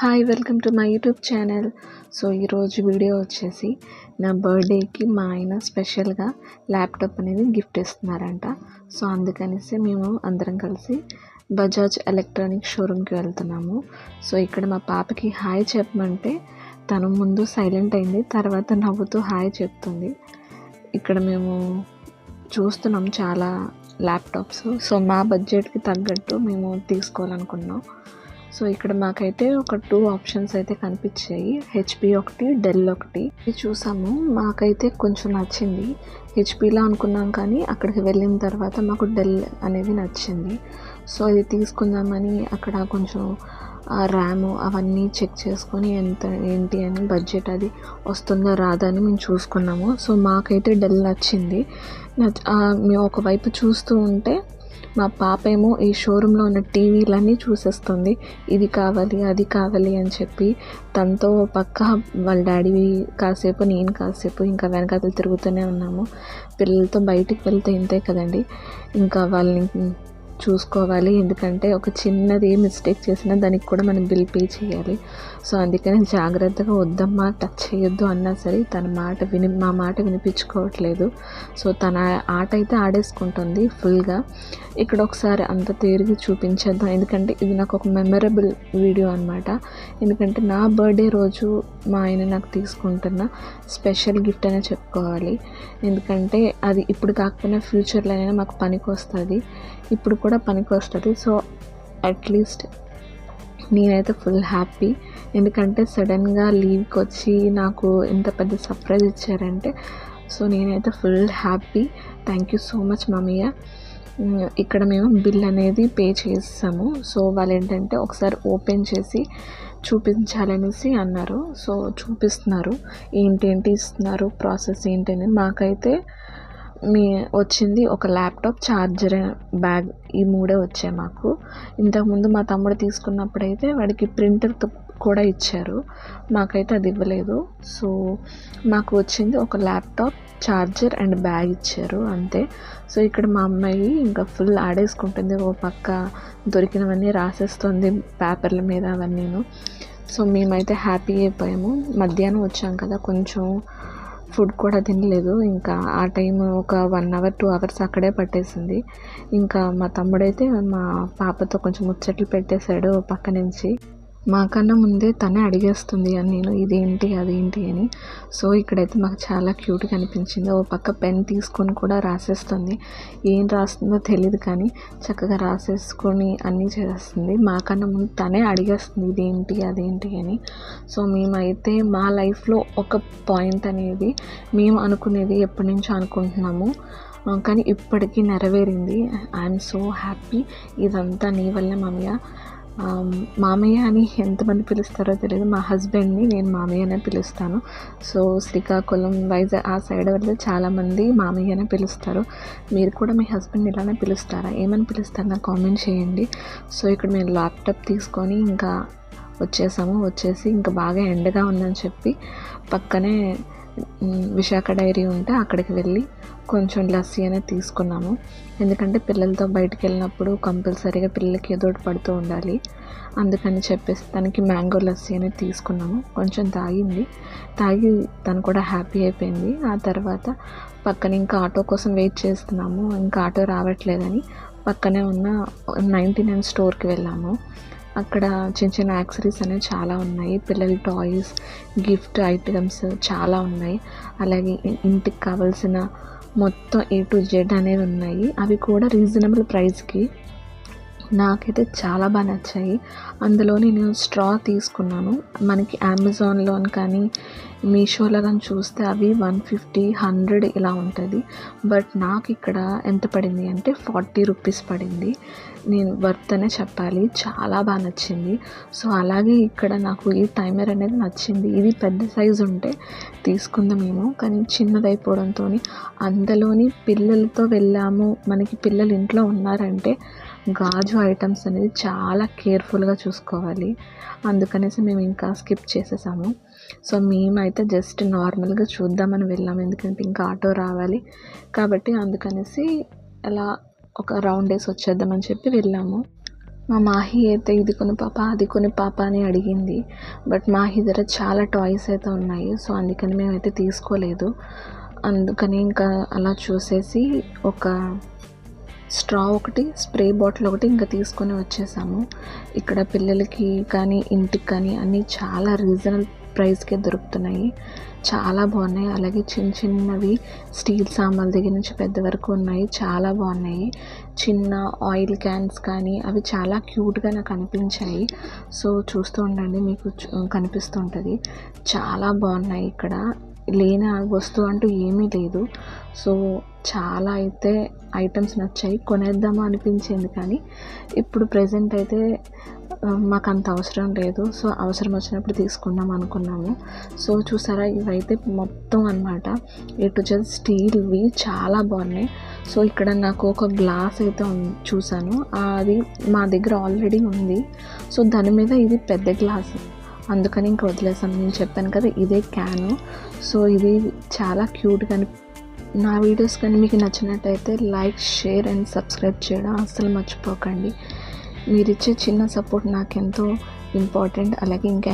Hi welcome to my YouTube channel. So ఈరోజు video వచ్చేసి నా బర్త్డేకి మా ఆయన స్పెషల్గా ల్యాప్టాప్ అనేది గిఫ్ట్ ఇస్తున్నారంట. సో అందుకనేసి మేము అందరం కలిసి బజాజ్ ఎలక్ట్రానిక్ షోరూమ్కి వెళ్తున్నాము. సో ఇక్కడ మా పాపకి హాయ్ చెప్పమంటే తను ముందు సైలెంట్ అయింది తర్వాత నవ్వుతూ హాయ్ చెప్తుంది. ఇక్కడ మేము చూస్తున్నాం చాలా ల్యాప్టాప్స్. సో మా బడ్జెట్కి తగ్గట్టు మేము తీసుకోవాలనుకున్నాం. సో ఇక్కడ మాకైతే ఒక టూ ఆప్షన్స్ అయితే కనిపించాయి. హెచ్పి ఒకటి డెల్ ఒకటి. ఇది చూసాము. మాకైతే కొంచెం నచ్చింది. హెచ్పిలో అనుకున్నాం కానీ అక్కడికి వెళ్ళిన తర్వాత మాకు డెల్ అనేది నచ్చింది. సో ఇది తీసుకుందామని అక్కడ కొంచెం ర్యామ్ అవన్నీ చెక్ చేసుకొని ఎంత ఏంటి అని బడ్జెట్ అది వస్తుందో రాదా అని మేము చూసుకున్నాము. సో మాకైతే డెల్ నచ్చింది. నచ్ మేము ఒకవైపు చూస్తూ ఉంటే మా పాప ఏమో ఈ షోరూంలో ఉన్న టీవీలన్నీ చూసేస్తుంది. ఇది కావాలి అది కావాలి అని చెప్పి తనతో పక్క వాళ్ళ డాడీ కాసేపు నేను కాసేపు ఇంకా వెనకాతలు తిరుగుతూనే ఉన్నాము. పిల్లలతో బయటికి వెళ్తే ఇంతే కదండి. ఇంకా వాళ్ళని చూసుకోవాలి. ఎందుకంటే ఒక చిన్నది ఏ మిస్టేక్ చేసినా దానికి కూడా మనం బిల్ పే చేయాలి. సో అందుకని జాగ్రత్తగా వద్దమ్మా టచ్ చేయొద్దు అన్నా సరే తన మాట విని మా మాట వినిపించుకోవట్లేదు. సో తన ఆట అయితే ఆడేసుకుంటుంది ఫుల్గా. ఇక్కడ ఒకసారి అంత తిరిగి చూపించేద్దాం. ఎందుకంటే ఇది నాకు ఒక మెమరబుల్ వీడియో అనమాట ఎందుకంటే నా బర్త్డే రోజు మా ఆయన నాకు తీసుకుంటున్న స్పెషల్ గిఫ్ట్ అనే చెప్పుకోవాలి. ఎందుకంటే అది ఇప్పుడు కాకపోయినా ఫ్యూచర్లోనైనా మాకు పనికి వస్తుంది ఇప్పుడు కూడా పనికి వస్తుంది సో అట్లీస్ట్ నేనైతే ఫుల్ హ్యాపీ ఎందుకంటే సడన్గా లీవ్కి వచ్చి నాకు ఇంత పెద్ద సర్ప్రైజ్ ఇచ్చారంటే సో నేనైతే full happy thank you so much మమ్మీయ ఇక్కడ మేము బిల్ అనేది పే చేసాము సో వాళ్ళు ఏంటంటే ఒకసారి ఓపెన్ చేసి చూపించాలనేసి అన్నారు. సో చూపిస్తున్నారు. ఏంటేంటి ఇస్తున్నారు? ప్రాసెస్ ఏంటని మాకైతే మీ వచ్చింది ఒక ల్యాప్టాప్ ఛార్జర్ బ్యాగ్. ఈ మూడే వచ్చాయి మాకు. ఇంతకుముందు మా తమ్ముడు తీసుకున్నప్పుడైతే వాడికి ప్రింటర్ కూడా ఇచ్చారు. మాకైతే అది ఇవ్వలేదు. సో మాకు వచ్చింది ఒక ల్యాప్టాప్ ఛార్జర్ అండ్ బ్యాగ్ ఇచ్చారు. అంతే. సో ఇక్కడ మా అమ్మాయి ఇంకా ఫుల్ ఆడేసుకుంటుంది. ఓ పక్క దొరికినవన్నీ రాసేస్తుంది పేపర్ల మీద అవన్నీను. సో మేమైతే హ్యాపీ అయిపోయాము మధ్యాహ్నం వచ్చాం కదా కొంచెం. ఫుడ్ కూడా తినలేదు. ఇంకా ఆ టైం ఒక వన్ అవర్ టూ అవర్స్ అక్కడే పట్టేసింది. ఇంకా మా తమ్ముడైతే మా పాపతో కొంచెం ముచ్చట్లు పెట్టేశాడు పక్క నుంచి. మాకన్నా ముందే తనే అడిగేస్తుంది అని నేను ఇదేంటి అదేంటి అని. సో ఇక్కడైతే మాకు చాలా క్యూట్గా అనిపించింది. ఓ పక్క పెన్ తీసుకొని కూడా రాసేస్తుంది. ఏం రాస్తుందో తెలియదు కానీ చక్కగా రాసేసుకొని అన్నీ చేస్తుంది మాకన్నా ముందు తనే అడిగేస్తుంది ఇదేంటి అదేంటి అని. సో మేమైతే మా లైఫ్లో ఒక పాయింట్ అనేది మేము అనుకునేది ఎప్పటి నుంచో అనుకుంటున్నాము. కానీ ఇప్పటికీ నెరవేరింది. I'm so happy. ఇదంతా నీ వల్ల మామయ్య. మామయ్య అని ఎంతమంది పిలుస్తారో తెలియదు మా హస్బెండ్ని నేను మామయ్య అనే పిలుస్తాను. సో శ్రీకాకుళం వైజాగ్ ఆ సైడ్ వెళ్తే చాలామంది మామయ్య అనే పిలుస్తారు. మీరు కూడా మీ హస్బెండ్ ఇలానే పిలుస్తారా? ఏమని పిలుస్తారు? నాకు కామెంట్ చేయండి. సో ఇక్కడ మేము ల్యాప్టాప్ తీసుకొని ఇంకా వచ్చేసాము. వచ్చేసి ఇంకా బాగా ఎండగా ఉందని చెప్పి పక్కనే విశాఖ డైరీ ఉంటే అక్కడికి వెళ్ళి కొంచెం లస్సీ అనేది తీసుకున్నాము. ఎందుకంటే పిల్లలతో బయటికి వెళ్ళినప్పుడు కంపల్సరీగా పిల్లలకి ఏదో ఒకటి పడుతూ ఉండాలి. అందుకని చెప్పేసి తనకి మ్యాంగో లస్సీ అనేది తీసుకున్నాము. కొంచెం తాగింది. తాగి తను కూడా హ్యాపీ అయిపోయింది. ఆ తర్వాత పక్కన ఇంకా ఆటో కోసం వెయిట్ చేస్తున్నాము. ఇంకా ఆటో రావట్లేదని పక్కనే ఉన్న నైంటీ నైన్ స్టోర్కి వెళ్ళాము. అక్కడ చిన్న చిన్న యాక్సరీస్ అనేవి చాలా ఉన్నాయి. పిల్లల టాయ్స్ గిఫ్ట్ ఐటమ్స్ చాలా ఉన్నాయి. అలాగే ఇంటికి కావాల్సిన మొత్తం ఏ టు జెడ్ అనేవి ఉన్నాయి. అవి కూడా రీజనబుల్ ప్రైస్కి నాకైతే చాలా బాగా నచ్చాయి. అందులో నేను స్ట్రా తీసుకున్నాను. మనకి అమెజాన్లో కానీ మీషోలో కానీ చూస్తే అవి వన్ ఫిఫ్టీ హండ్రెడ్ ఇలా ఉంటుంది. బట్ నాకు ఇక్కడ ఎంత పడింది అంటే ఫార్టీ రూపీస్ పడింది. నేను వర్త్ అనే చెప్పాలి. చాలా బాగా నచ్చింది. సో అలాగే ఇక్కడ నాకు ఈ టైమర్ అనేది నచ్చింది. ఇది పెద్ద సైజు ఉంటే తీసుకుందామేమో కానీ చిన్నదైపోవడంతో అందులోని పిల్లలతో వెళ్ళాము. మనకి పిల్లలు ఇంట్లో ఉన్నారంటే గాజు ఐటమ్స్ అనేది చాలా కేర్ఫుల్గా చూసుకోవాలి. అందుకనేసి మేము ఇంకా స్కిప్ చేసేసాము. సో మేమైతే జస్ట్ నార్మల్గా చూద్దామని వెళ్ళాము ఎందుకంటే ఇంకా ఆటో రావాలి. కాబట్టి అందుకనేసి అలా ఒక రౌండ్ వేసి వచ్చేద్దామని చెప్పి వెళ్ళాము. మా మాహి అయితే ఇది కొని పాప అది కొని పాప అని అడిగింది. బట్ మాహి దగ్గర చాలా టాయ్స్ అయితే ఉన్నాయి. సో అందుకని మేమైతే తీసుకోలేదు. అందుకని ఇంకా అలా చూసేసి ఒక స్ట్రా ఒకటి స్ప్రే బాటిల్ ఒకటి ఇంకా తీసుకొని వచ్చేసాము. ఇక్కడ పిల్లలకి కానీ ఇంటికి కానీ అన్నీ చాలా రీజనబుల్ ప్రైస్కే దొరుకుతున్నాయి. చాలా బాగున్నాయి. అలాగే చిన్న చిన్నవి స్టీల్ సామాన్ల దగ్గర నుంచి పెద్ద వరకు ఉన్నాయి. చాలా బాగున్నాయి. చిన్న ఆయిల్ క్యాన్స్ కానీ అవి చాలా క్యూట్గా నాకు అనిపించాయి. సో చూస్తూ ఉండండి మీకు కనిపిస్తుంటుంది చాలా బాగున్నాయి ఇక్కడ. లేని వస్తువు అంటూ ఏమీ లేదు. సో చాలా అయితే ఐటమ్స్ నచ్చాయి. కొనేద్దామా అనిపించింది కానీ ఇప్పుడు ప్రజెంట్ అయితే మాకు అంత అవసరం లేదు. సో అవసరం వచ్చినప్పుడు తీసుకుందాం అనుకున్నాము. సో చూసారా ఇవైతే మొత్తం అన్నమాట. ఏ టు స్టీల్వి చాలా బాగున్నాయి. సో ఇక్కడ నాకు ఒక గ్లాస్ అయితే చూసాను. అది మా దగ్గర ఆల్రెడీ ఉంది. సో దాని మీద ఇది పెద్ద గ్లాస్. అందుకని ఇంకా వదిలేసాను నేను చెప్పాను కదా ఇదే క్యాను. సో ఇది చాలా క్యూట్గా అని నా వీడియోస్ కానీ మీకు నచ్చినట్టయితే లైక్ షేర్ అండ్ సబ్స్క్రైబ్ చేయడం అస్సలు మర్చిపోకండి. మీరు ఇచ్చే చిన్న సపోర్ట్ నాకెంతో ఇంపార్టెంట్ అలాగే ఇంకా